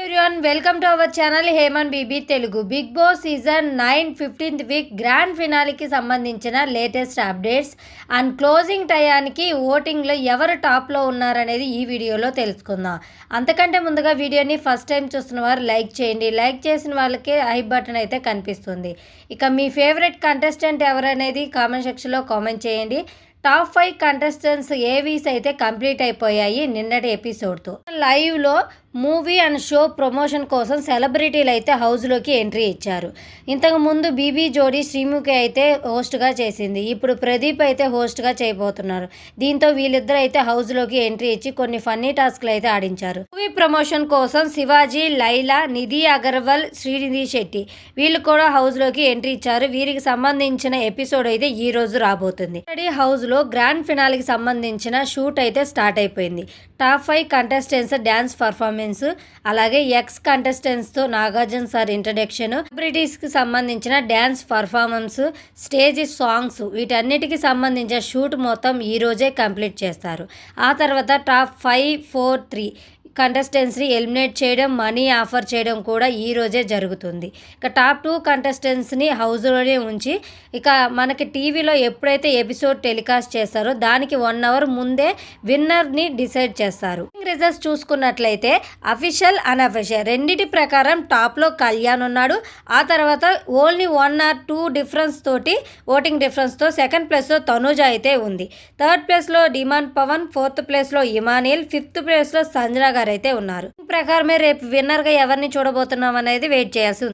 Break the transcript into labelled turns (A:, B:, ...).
A: Everyone welcome to our channel హేమన్ BB Telugu Bigg Boss season nine fifteenth week grand ఫినాలికి సంబంధించిన latest updates and closing టయానికి ఓటింగ్లో ఎవరు టాప్లో ఉన్నారనేది ఈ వీడియోలో తెలుసుకుందాం. అంతకంటే ముందుగా వీడియోని ఫస్ట్ టైం చూస్తున్న వారు లైక్ చేయండి. లైక్ చేసిన వాళ్ళకి ఐ బటన్ అయితే కనిపిస్తుంది. ఇక మీ ఫేవరెట్ కంటెస్టెంట్ ఎవరనేది కామెంట్ సెక్షన్లో కామెంట్ చేయండి. టాప్ ఫైవ్ కంటెస్టెంట్స్ ఏవీస్ అయితే కంప్లీట్ అయిపోయాయి నిన్నటి ఎపిసోడ్తో లైవ్లో మూవీ అండ్ షో ప్రమోషన్ కోసం సెలబ్రిటీలు అయితే హౌస్లోకి ఎంట్రీ ఇచ్చారు. ఇంతకు ముందు బీబీ జోడీ శ్రీముఖి అయితే హోస్ట్గా చేసింది. ఇప్పుడు ప్రదీప్ అయితే హోస్ట్గా చేయబోతున్నారు. దీంతో వీళ్ళిద్దరు అయితే హౌస్లోకి ఎంట్రీ ఇచ్చి కొన్ని ఫన్నీ టాస్క్లు అయితే ఆడించారు. మూవీ ప్రమోషన్ కోసం శివాజీ లైలా నిధి అగర్వాల్ శ్రీనిధి శెట్టి వీళ్ళు కూడా హౌస్లోకి ఎంట్రీ ఇచ్చారు. వీరికి సంబంధించిన ఎపిసోడ్ అయితే ఈ రోజు రాబోతుంది. హౌస్లో గ్రాండ్ ఫినాల్కి సంబంధించిన షూట్ అయితే స్టార్ట్ అయిపోయింది. Top five contestants dance performance అలాగే ఎక్స్ కంటెస్టెంట్స్తో నాగార్జున సార్ ఇంట్రడక్షన్ సెలబ్రిటీస్కి సంబంధించిన డ్యాన్స్ పర్ఫార్మెన్స్ స్టేజ్ సాంగ్స్ వీటన్నిటికి సంబంధించిన షూట్ మొత్తం ఈరోజే కంప్లీట్ చేస్తారు. ఆ తర్వాత టాప్ ఫైవ్ ఫోర్ త్రీ కంటెస్టెంట్స్ని ఎలిమినేట్ చేయడం మనీ ఆఫర్ చేయడం కూడా ఈ రోజే జరుగుతుంది. ఇక టాప్ టూ కంటెస్టెంట్స్ని హౌస్లోనే ఉంచి ఇక మనకి టీవీలో ఎప్పుడైతే ఎపిసోడ్ టెలికాస్ట్ చేస్తారో దానికి వన్ అవర్ ముందే విన్నర్ని డిసైడ్ చేస్తారు. రిజల్ట్స్ చూసుకున్నట్లయితే అఫీషియల్ అన్అఫీషియల్ రెండింటి ప్రకారం టాప్లో కళ్యాణ్ ఉన్నాడు. ఆ తర్వాత only one or two difference తోటి ఓటింగ్ డిఫరెన్స్తో సెకండ్ ప్లేస్లో తనుజ అయితే ఉంది. థర్డ్ ప్లేస్లో డిమాండ్ పవన్ ఫోర్త్ ప్లేస్లో ఇమానియల్ ఫిఫ్త్ ప్లేస్లో సంజనా గారు అయితే ఉన్నారు. ఈ ప్రకారమే రేపు విన్నర్గా ఎవరిని చూడబోతున్నాం అనేది వెయిట్ చేయాల్సి